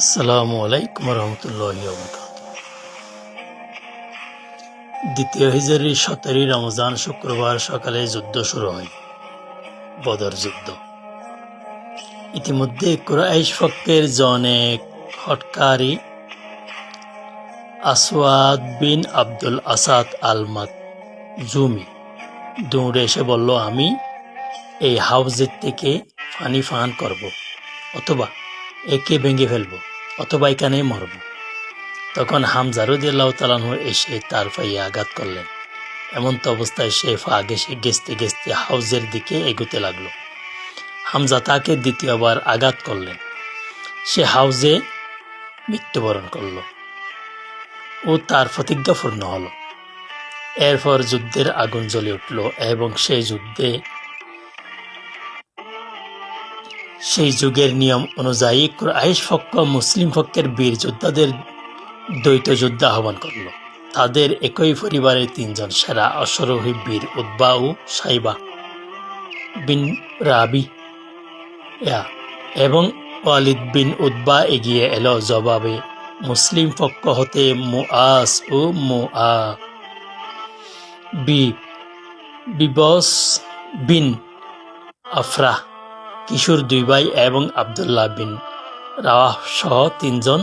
আসসালামু আলাইকুম রহমতুল্লাহ দ্বিতীয় হিজরি সতেরোই রমজান শুক্রবার সকালে যুদ্ধ শুরু হয়, বদর যুদ্ধ। ইতিমধ্যে কুরাইশ ফক্কের জনেক হটকারী আসওয়াদ বিন আব্দুল আসাদ আলমাত জুমি দৌড়ে এসে বলল, আমি এই হাউজের থেকে পানি ফান করব, অথবা একে ভেঙে ফেলব, অথবা এখানেই মরব। তখন হামজা রদিয়াল্লাহ তালানহ এসে তার পায়ে আঘাত করলেন। এমন তো অবস্থায় সে ফা গেছে গেছতে গেছতে হাউজের দিকে এগোতে লাগল। হামজা তাকে দ্বিতীয়বার আঘাত করলেন। সে হাউজে মৃত্যুবরণ করল ও তার প্রতিজ্ঞা হল। এরপর যুদ্ধের আগুন জ্বলে উঠল এবং সেই যুদ্ধে সেই যুগের নিয়ম অনুযায়ী কুরাইশ পক্ষ মুসলিম পক্ষের বীর যোদ্ধাদের দ্বৈত যুদ্ধ আহ্বান করল। তাদের একই পরিবারের তিনজন সেরা অশ্বরোহী বীর উদ্বা ও সাইবা বিন রাবি এবং ওয়ালিদ বিন উদ্বা এগিয়ে এলো জবাবে, মুসলিম পক্ষ হতে মুআস ও বি বিবস বিন আফরা কিশোর দুই ভাই এবং আবদুল্লাহ বিন রাওয়াহ সহ তিনজন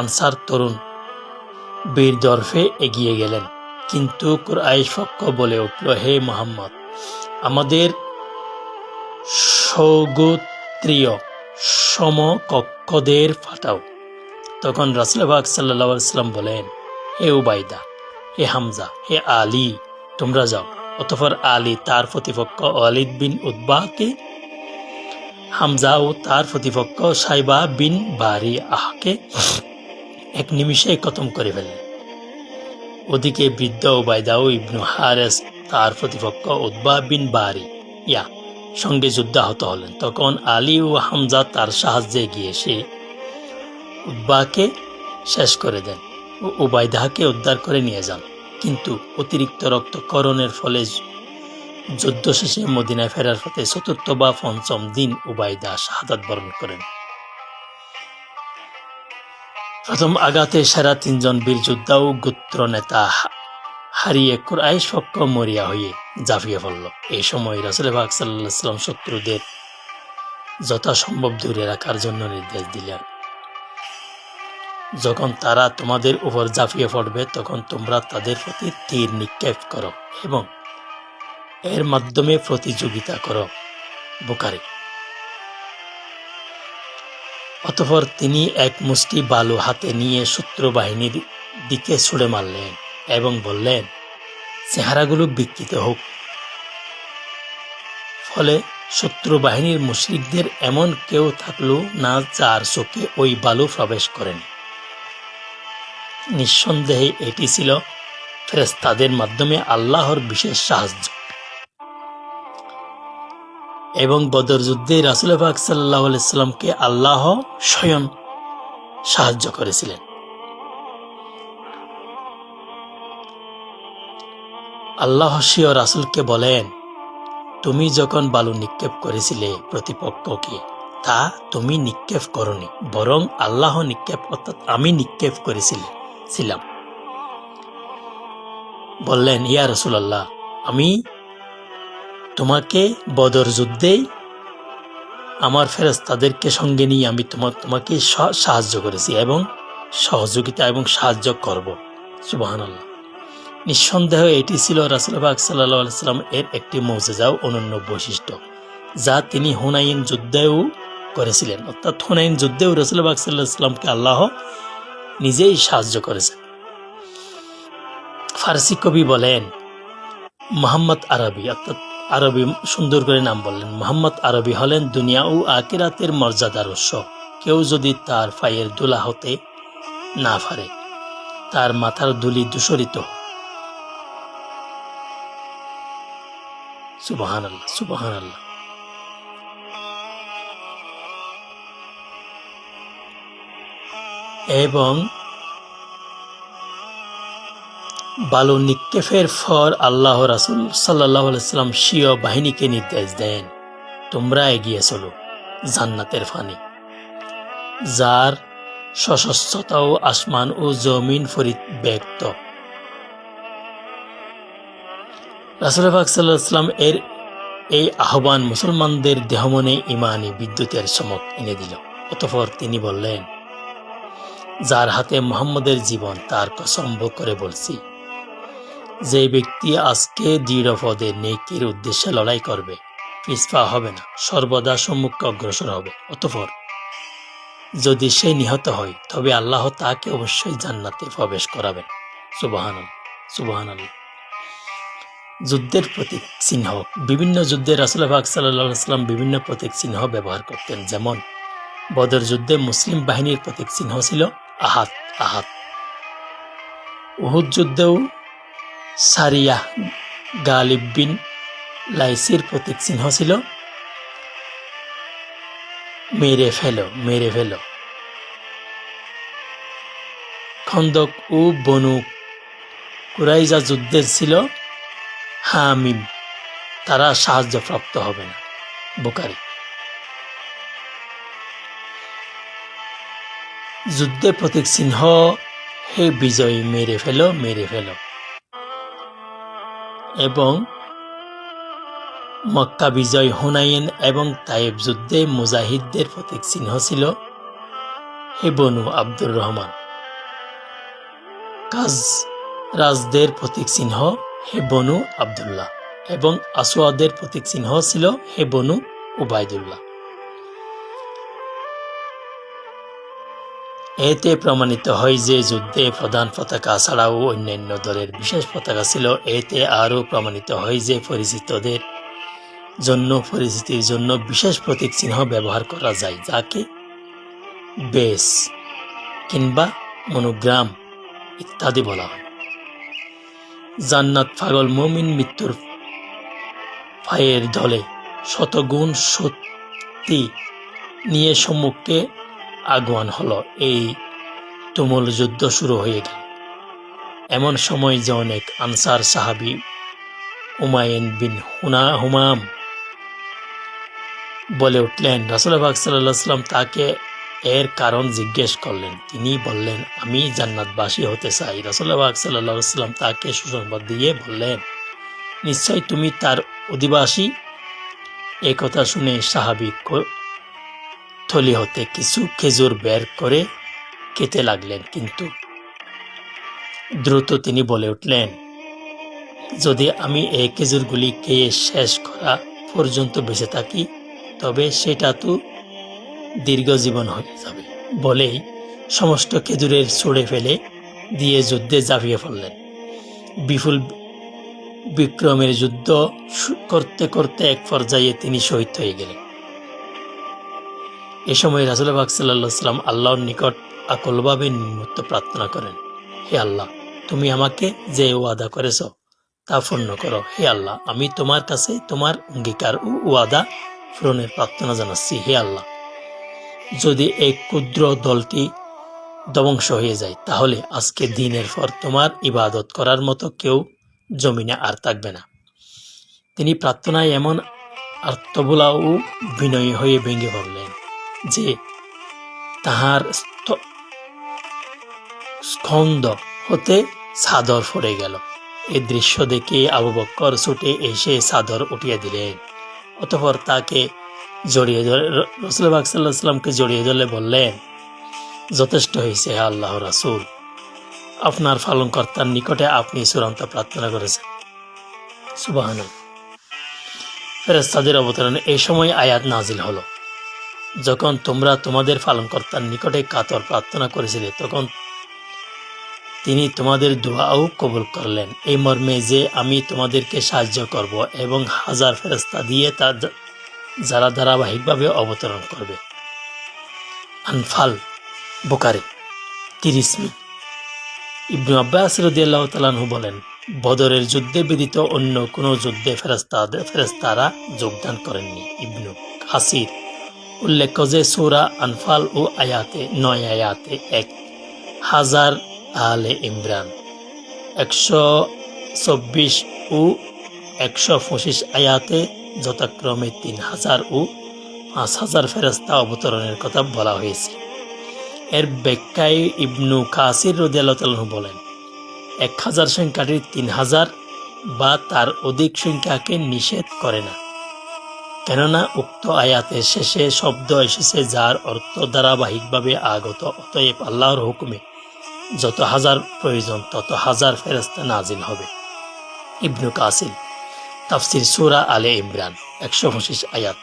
আনসার তরুণ বীর দরফে এগিয়ে গেলেন। কিন্তু কুরআইশ পক্ষ বলে উঠল, হে মোহাম্মদ, আমাদের সৌগোত্রীয় সমকক্ষদের ফাটাও তখন রাসুলবাগ সাল্লাম বলেন, হে উবাইদা, হে হামজা, হে আলী, তোমরা যাও। অতঃপর আলী তার প্রতিপক্ষ ওয়ালিদ বিন উদ্বাহকে হামজা ও তার প্রতিপক্ষ সাইবা বিন বারি আহকে এক নিমিষে খতম করে ফেললেন। ওদিকে বৃদ্ধ ওবায়দা ও ইবনু হারেস তার প্রতিপক্ষ উদ্বা বিন বারি, ইয়া, সঙ্গে যুদ্ধাহত হলেন। তখন আলী ও হামজা তার সাহায্যে গিয়ে সে উদ্বাকে শেষ করে দেন ও উবায়দাহকে উদ্ধার করে নিয়ে যান। কিন্তু অতিরিক্ত রক্তকরণের ফলে যুদ্ধ শেষে মদিনায় ফেরার পথে চতুর্থ বা পঞ্চম দিন উবাইদা শাহাদাত বরণ করেন। প্রথম আঘাতে সেরা তিনজন বীর যোদ্ধা ও গোত্র নেতা হারিয়ে কুরাইশ পক্ষ মরিয়া হয়ে জাফিয়ে পড়ল। এই সময় রাসুলবাগ সাল্লাম শত্রুদের যথাসম্ভব দূরে রাখার জন্য নির্দেশ দিলেন। যখন তারা তোমাদের উপর জাফিয়ে পড়বে, তখন তোমরা তাদের প্রতি তীর নিক্ষেপ করো এবং এর মাধ্যমে প্রতিযোগিতা করো, বোকারে। অতঃপর তিনি এক মুষ্টি বালু হাতে নিয়ে শত্রু বাহিনীর দিকে ছুড়ে মারলেন এবং বললেন, চেহারাগুলো বিকৃত হোক। ফলে শত্রু বাহিনীর মুশরিকদের এমন কেউ থাকল না যার চোখে ওই বালু প্রবেশ করেনি। নিঃসন্দেহে এটি ছিল ফেরেস্তাদের মাধ্যমে আল্লাহর বিশেষ সাহায্য। এবং বদর যুদ্ধে রাসুলবাগ সাল্লাহ সাল্লামকে আল্লাহ স্বয়ং সাহায্য করেছিলেন। আল্লাহ শিও রাসুলকে বলেন, তুমি যখন বালু নিক্ষেপ করেছিলে প্রতিপক্ষকে, তা তুমি নিক্ষেপ করনি, বরং আল্লাহ নিক্ষেপ, অর্থাৎ আমি নিক্ষেপ করেছিলাম ছিলাম। বললেন, ইয়া রসুলাল্লাহ, আমি তোমাকে বদর যুদ্ধেই আমার ফেরজ তাদেরকে সঙ্গে নিয়ে আমি তোমার তোমাকে সাহায্য করেছি এবং সহযোগিতা এবং সাহায্য করব। সুবাহান আল্লাহ নিঃসন্দেহ এটি ছিল রাসুলবাগ সাল্লাহ সাল্লাম এর একটি মৌজেজাও অনন্য বৈশিষ্ট্য, যা তিনি হুনাইন যুদ্ধেও করেছিলেন। অর্থাৎ হুনাইন যুদ্ধেও রসুলবাগ সাল্লাহ সাল্লামকে আল্লাহ নিজেই সাহায্য করেছেন। ফার্সি কবি বলেন, মোহাম্মদ আরবি অর্থাৎ আরবি সুন্দর করে নাম বললেন। মোহাম্মদ আরবি হলেন দুনিয়া ও আকিরাতের মর্যাদার উৎস। কেউ যদি তার পায়ের দোলা হতে না পারে, তার মাথার দুলি দূষরিত এবং বালু নিক্ষেপের ফর আল্লাহ রাসুল সাল্লাহ সাল্লাম স্বীয় বাহিনীকে নির্দেশ দেন। তোমরা এগিয়ে চলো জান্নাতের ফানি। যার সশস্ত্রতা ও আসমান ও জমিন ফরিদ ব্যক্ত। রাসুল পাক সাল্লাহ এর এই আহ্বান মুসলমানদের দেহমনে ইমানি বিদ্যুতের চমক এনে দিল। অতঃপর তিনি বললেন, যার হাতে মোহাম্মদের জীবন, তার কসম ভোগ করে বলছি যে ব্যক্তি আজকে দৃঢ় পদে নেকির উদ্দেশ্যে লড়াই করবে, পিছপা হবে না, সর্বদা সম্মুখে অগ্রসর হবে। অতঃপর যদি সে নিহত হয়, তবে আল্লাহ তাকে অবশ্যই জান্নাতে প্রবেশ করাবেন। সুবাহান সুবাহান যুদ্ধের প্রতীক চিহ্ন, বিভিন্ন যুদ্ধে রাসুল্লাহ সাল্লাম বিভিন্ন প্রতীক চিহ্ন ব্যবহার করতেন। যেমন বদর যুদ্ধে মুসলিম বাহিনীর প্রতীক চিহ্ন ছিল আহাত আহাত উহুদ যুদ্ধেও সারিয়া গালিব বিন লাইসির প্রতীক চিহ্ন ছিল। মেরে ফেলো মেরে ফেলো। খন্দক ও বনু কুরাইজা যুদ্ধের ছিল। হামিম, তারা সাহায্যপ্রাপ্ত হবে না, বোকারি। যুদ্ধে প্রতীক চিহ্ন, হে বিজয়ী, মেরে ফেলো মেরে ফেলো। এবং মক্কা বিজয় হুনাইন এবং তায়েব যুদ্ধে মুজাহিদদের প্রতীক চিহ্ন ছিল হেবনু আব্দুর রহমান। কাজ রাজদের প্রতীক চিহ্ন হেবনু আবদুল্লাহ এবং আসোয়াদের প্রতীক চিহ্ন ছিল হেবনু উবায়দুল্লাহ। এতে প্রমাণিত হয় যে যুদ্ধে প্রধান পতাকা ছাড়াও অন্যান্য দলের বিশেষ পতাকা ছিল। এতে আরও প্রমাণিত হয় যে পরিচিতদের জন্য, পরিচিতির জন্য বিশেষ প্রতীক চিহ্ন ব্যবহার করা যায়, যাকে বেস কিংবা মনোগ্রাম ইত্যাদি বলা হয়। জান্নাত পাগল মমিন মৃত্যুর ফায়ের দলে শতগুণ সত্যি নিয়ে সম্মুখে আগমন হলো, এই তুমুল যুদ্ধ শুরু হয়ে গেল। এমন সময় যে অনেক আনসার সাহাবি উমায়ন বিন হুনা হুমাম বলে উঠলেন রাসুলবাগ সাল্লাম তাকে এর কারণ জিজ্ঞেস করলেন। তিনি বললেন, আমি জান্নাতবাসী হতে চাই। রাসুল্লাহ সাল্লাহ সাল্লাম তাকে সুসংবাদ দিয়ে বললেন, নিশ্চয় তুমি তার অধিবাসী? একথা শুনে সাহাবি থলি হতে কিছু খেজুর বের করে খেতে লাগলেন কিন্তু। দ্রুত তিনি বলে উঠলেন, যদি আমি এই খেজুরগুলি খেয়ে শেষ করা পর্যন্ত বেঁচে থাকি, তবে সেটা তো দীর্ঘ জীবন হয়ে যাবে। বলেই সমস্ত খেজুরের ছুড়ে ফেলে দিয়ে যুদ্ধে ঝাঁপিয়ে পড়লেন। বিপুল বিক্রমের যুদ্ধ করতে করতে এক পর্যায়ে তিনি শহীদ হয়ে গেলেন। এ সময় রাসুলবাগ সাল্লাহ সাল্লাম আল্লাহর নিকট আকলভাবে নিম্মত্ত প্রার্থনা করেন, হে আল্লাহ, তুমি আমাকে যে ওয়াদা করেছ, তা পূর্ণ করো। হে আল্লাহ, আমি তোমার কাছে তোমার অঙ্গীকার ও ওয়াদা পূরণের প্রার্থনা জানাচ্ছি। হে আল্লাহ, যদি এই ক্ষুদ্র দলটি ধ্বংস হয়ে যায়, তাহলে আজকে দিনের পর তোমার ইবাদত করার মতো কেউ জমিনে আর থাকবে না। তিনি প্রার্থনায় এমন আত্মবোলা ও বিনয়ী হয়ে ভেঙে পড়লেন। যে তাহার স্কন্দ হতে সাদর ফরে গেল। এ দৃশ্য দেখে আবু বক্কর ছুটে এসে সাদর উঠিয়ে দিলেন। অতপর তাকে জড়িয়ে ধরে রসুলবাগ সাল্লাহ সাল্লামকে জড়িয়ে ধরলে বললেন, যথেষ্ট হয়েছে আল্লাহ রাসুল। আপনার পালনকর্তার নিকটে আপনি চূড়ান্ত প্রার্থনা করেছেন। সুবাহান ফেরেস্তাদের অবতরণে এই সময় আয়াত নাজিল হলো। যখন তোমরা তোমাদের পালনকর্তার নিকটে কাতর প্রার্থনা করেছিলে, তখন তিনি তোমাদের দোয়াও কবুল করলেন। এই মর্মে যে আমি তোমাদেরকে সাহায্য করব এবং হাজার ফেরস্তা দিয়ে তার যারা ধারাবাহিকভাবে অবতরণ করবে। আনফাল বোকারে তিরিশ মিনিট ইবনু আব্বাস রদিয়াল্লাহ তালাহু বলেন, বদরের যুদ্ধে বিদিত অন্য কোনো যুদ্ধে ফেরস্তা ফেরস্তারা যোগদান করেননি। ইবনু হাসির উল্লেখ্য যে সৌরা আনফাল ও আয়াতে নয় আয়াতে এক হাজার আলে ইমরান, একশো চব্বিশ ও একশো পঁচিশ আয়াতে যথাক্রমে তিন হাজার ও পাঁচ হাজার ফেরস্তা অবতরণের কথা বলা হয়েছে। এর ব্যাখ্যায় ইবনু কাসির রদিয়াল্লাহ বলেন, এক হাজার সংখ্যাটি তিন হাজার বা তার অধিক সংখ্যাকে নিষেধ করে না। কেননা উক্ত আয়াতের শেষে শব্দ এসেছে যার অর্থ ধারাবাহিকভাবে আগত, অতএব আল্লাহর হুকুমে যত হাজার প্রয়োজন, তত হাজার ফেরস্তা নাজিল হবে। ইবনু কাসিল তাফসির সুরা আলে ইমরান, একশো পঁচিশ আয়াত।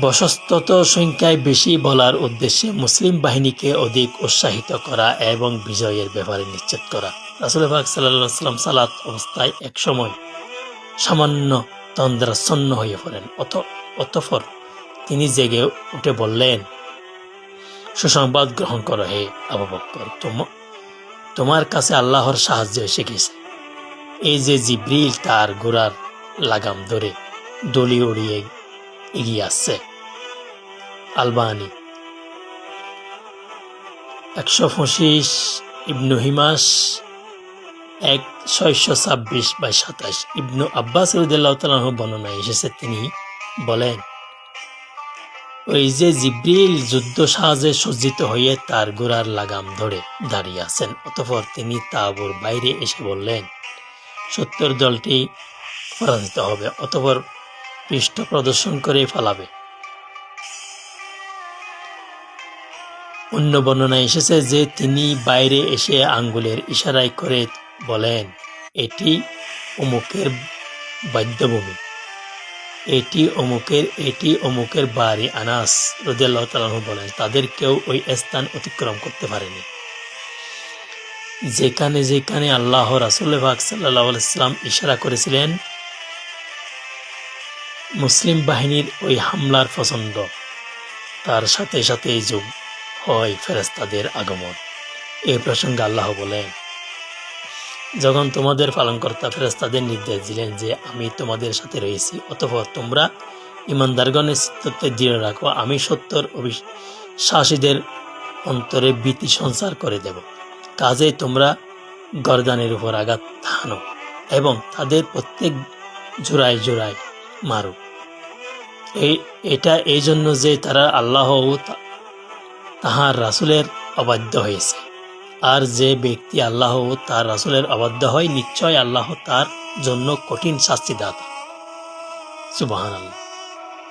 বশস্তত সংখ্যায় বেশি বলার উদ্দেশ্যে মুসলিম বাহিনীকে অধিক উৎসাহিত করা এবং বিজয়ের ব্যাপারে নিশ্চিত করা। রাসুল বাগ সাল্লাহ সাল্লাম সালাত অবস্থায় এক তন্দ্রাচ্ছন্ন হয়ে পড়েন। অত, অতঃপর তিনি জেগে উঠে বললেন, সুসংবাদ গ্রহণ করো হে আবু বক্কর। তোম- তোমার কাছে আল্লাহর সাহায্য এসে গেছে। এই যে জিব্রিল তার ঘোড়ার লাগাম ধরে দলি উড়িয়ে এগিয়ে আসছে। আলবানি। একশো পঁচিশ ইবনু হিমাস এক ছয়শো ছাব্বিশ বাই সাতাশ। ইবনু আব্বাস রুদুল্লাহ তালাহ বর্ণনায় এসেছে, তিনি বলেন, ওই যে জিব্রিল যুদ্ধ সাহায্যে সজ্জিত হয়ে তার গোড়ার লাগাম ধরে দাঁড়িয়ে আছেন, অতঃপর তিনি তাঁবুর বাইরে এসে বললেন, সত্তর দলটি পরাজিত হবে, অতপর পৃষ্ঠ প্রদর্শন করে ফেলাবে। অন্য বর্ণনায় এসেছে যে তিনি বাইরে এসে আঙ্গুলের ইশারায় করে বলেন, এটি অমুকের বাদ্যভূমি। এটি অমুকের এটি অমুকের বাড়ি। আনাস রদিয়াল্লাহ তালাহ বলেন, তাদের কেউ ওই স্থান অতিক্রম করতে পারেনি। যেখানে যেখানে আল্লাহ রাসুল বাক সাল্লাহ ইসলাম ইশারা করেছিলেন, মুসলিম বাহিনীর ওই হামলার পছন্দ, তার সাথে সাথে যোগ হয় ফেরেস্তাদের আগমন। এই প্রসঙ্গে আল্লাহ বলেন যখন তোমাদের পালনকর্তা ফেরেস্তাদের নির্দেশ দিলেন যে আমি তোমাদের সাথে রয়েছি, অতঃপর তোমরা ইমানদারগণের চিত্তত্বে দৃঢ় রাখো, আমি সত্তর অবিশ্বাসীদের অন্তরে ভীতি সঞ্চার করে দেব। কাজে তোমরা গরদানের উপর আঘাত হানো এবং তাদের প্রত্যেক জোড়ায় জোড়ায় মারো। এই, এটা এই জন্য যে তারা আল্লাহ ও তাহার রাসুলের অবাধ্য হয়েছে। আর যে ব্যক্তি আল্লাহ ও তার রাসুলের অবাধ্য হয়, নিশ্চয় আল্লাহ তার জন্য কঠিন শাস্তি দাতা সুবাহান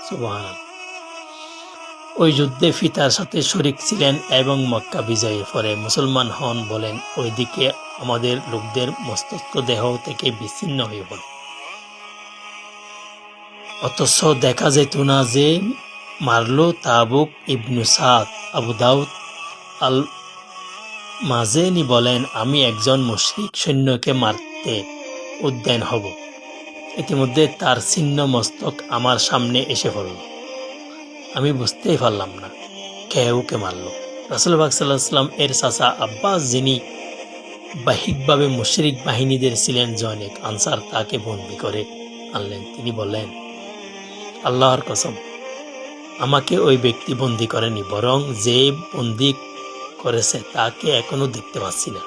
সুবাহান। ওই যুদ্ধে ফিতার সাথে শরিক ছিলেন এবং মক্কা বিজয়ের পরে মুসলমান হন বলেন, ওইদিকে আমাদের লোকদের মস্তিষ্ক দেহ থেকে বিচ্ছিন্ন হয়ে পড়ে অথচ দেখা যেত না যে মারলো তাবুক ইবনু সাদ, আবু দাউদ আল মাজেনি বলেন, আমি একজন মুশরিক সৈন্যকে মারতে উদ্যান হব। ইতিমধ্যে তার ছিন্ন মস্তক আমার সামনে এসে পড়ল। আমি বুঝতেই পারলাম না কে মারল। রাসুল সাল্লাম এর চাচা আব্বাস, যিনি বাহিকভাবে মুশরিক বাহিনীদের ছিলেন জনেক আনসার তাকে বন্দি করে আনলেন, তিনি বললেন, আল্লাহর কসম, আমাকে ওই ব্যক্তি বন্দি করেনি, বরং যে বন্দি করেছে, তাকে এখনও দেখতে পাচ্ছি না।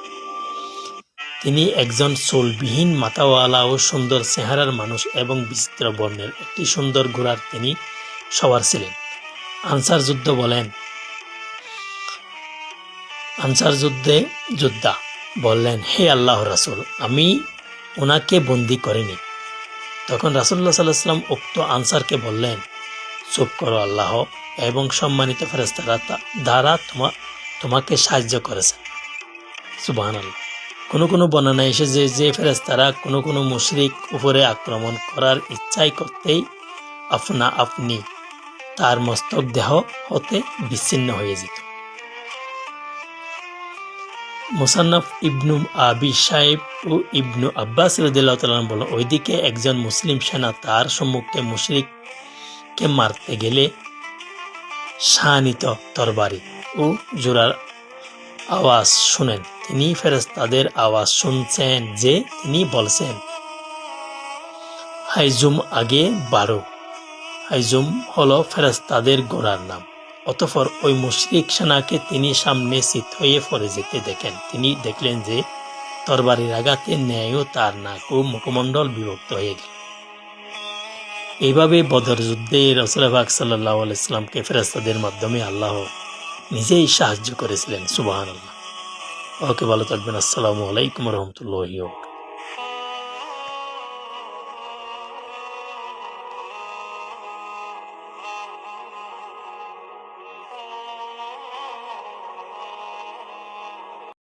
তিনি একজন চুলবিহীন মাথাওয়ালা ও সুন্দর চেহারার মানুষ এবং বিচিত্র বর্ণের একটি সুন্দর ঘোড়ার তিনি সবার ছিলেন। আনসার যুদ্ধ বলেন, আনসার যুদ্ধে যোদ্ধা বললেন, হে আল্লাহ রাসুল, আমি ওনাকে বন্দি করিনি। তখন রাসুল্লাহ সাল্লাহাম উক্ত আনসারকে বললেন, চুপ করো আল্লাহ এবং সম্মানিত ফেরেস্তারা দ্বারা তোমা তোমাকে সাহায্য করেছে। সুবাহ কোনো কোনো বর্ণনা এসেছে যে যে ফেরেস্তারা কোনো কোনো মুশরিক উপরে আক্রমণ করার ইচ্ছাই করতেই আপনা আপনি তার মস্তক দেহ হতে বিচ্ছিন্ন হয়ে যেত। মুসান্নফ ইবনু আবি সাহেব ও ইবনু আব্বাস রদিল্লাহ বল ওইদিকে একজন মুসলিম সেনা তার সম্মুখে মুশরিককে মারতে গেলে শানিত তরবারি ও জোড়ার আওয়াজ শুনেন। তিনি ফেরেস্তাদের আওয়াজ শুনছেন যে তিনি বলছেন হাইজুম আগে বারো হাইজুম হলো ফেরেস্তাদের গোড়ার নাম। অতঃপর ওই মুশরিক সেনাকে তিনি সামনে চিত হয়ে পড়ে যেতে দেখেন। তিনি দেখলেন যে তরবারির আঘাতে ন্যায়ও তার নাক ও মুখমণ্ডল বিভক্ত হয়ে গেল। এইভাবে বদর যুদ্ধে রসুলবাগ সাল্লাহ আলাইসলামকে ফেরেস্তাদের মাধ্যমে আল্লাহ নিজেই সাহায্য করেছিলেন সুবাহ ওকে ভালো থাকবেন। আসসালামু আলাইকুম রহমতুল্লাহ